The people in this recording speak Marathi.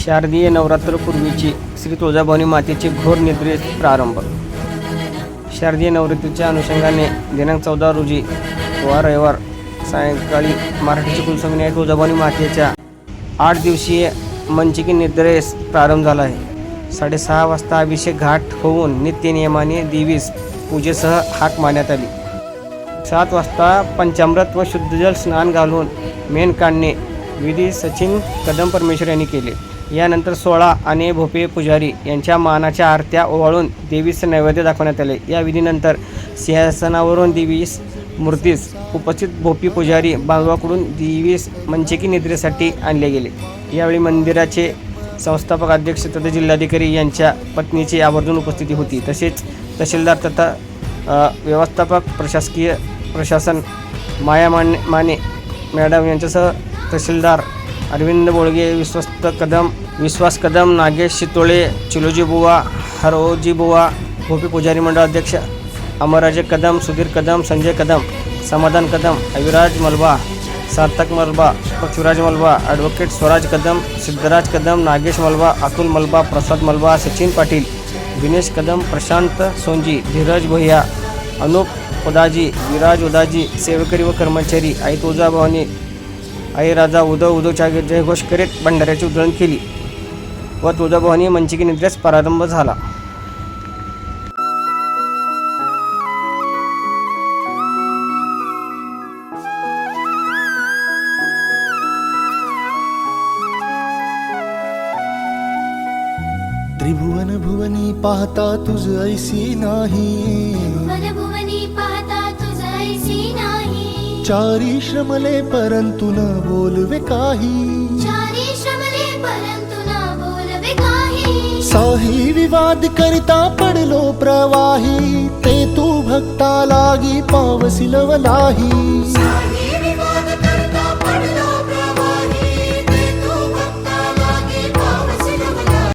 शारदीय नवरात्रपूर्वीची श्री तुळजाभवानी मातेचे घोर निद्रेस प्रारंभ. शारदीय नवरात्रीच्या अनुषंगाने दिनांक चौदा रोजी वा रविवार सायंकाळी मराठीची कुलस्वामिनी आहे तुळजाभवानी मातेच्या आठ दिवसीय मंचिकी निद्रेस प्रारंभ झाला आहे. साडेसहा वाजता अभिषेक घाट होऊन नित्यनियमाने देवीस पूजेसह हाक मारण्यात आली. सात वाजता पंचामृत व शुद्धजल स्नान घालून मेन काढणे विधी सचिन कदम परमेश्वर यांनी केले. यानंतर सोळा आणि भोपे पुजारी यांच्या मानाच्या आरत्या ओवाळून देवीस नैवेद्य दाखवण्यात आले. या विधीनंतर सिंहासनावरून देवीस मूर्तीस उपस्थित भोपी पुजारी बांधवाकडून देवीस मंचकी निद्रेसाठी आणले गेले. यावेळी मंदिराचे संस्थापक अध्यक्ष तथा जिल्हाधिकारी यांच्या पत्नीची आवर्जून उपस्थिती होती. तसेच तहसीलदार तथा व्यवस्थापक प्रशासकीय प्रशासन माया माने माने मॅडम यांच्यासह तहसीलदार अरविंद बोळगे विश्वस्त कदम विश्वास कदम नागेश शितोळे चिलोजी बुवा हरोजी बुवा भोपी पुजारी मंडळ अध्यक्ष अमरराजे कदम सुधीर कदम संजय कदम समाधान कदम अविराज मलबा सार्थक मलबा पृथ्वीराज मलबा ॲडव्होकेट स्वराज कदम सिद्धराज कदम नागेश मलबा अतुल मलबा प्रसाद मलबा सचिन पाटील दिनेश कदम प्रशांत सोंजी धीरज भोया अनुप उदाजी विराज उदाजी सेवेकरी व कर्मचारी आई तुळजाभवानी आई राजा उदव उदवच्या जयघोष करीत भंडाऱ्याची उधळण केली. व तुळजाभवानी मंचिकी निद्रेस प्रारंभ झाला. त्रिभुवन भुवनी पाहता तुझ ऐसी नाही. चारी श्रमले परंतु न बोलवे काही. साही विवाद करिता पडलो प्रवाही ते तू भक्ता लागी पावसिलवलाही साही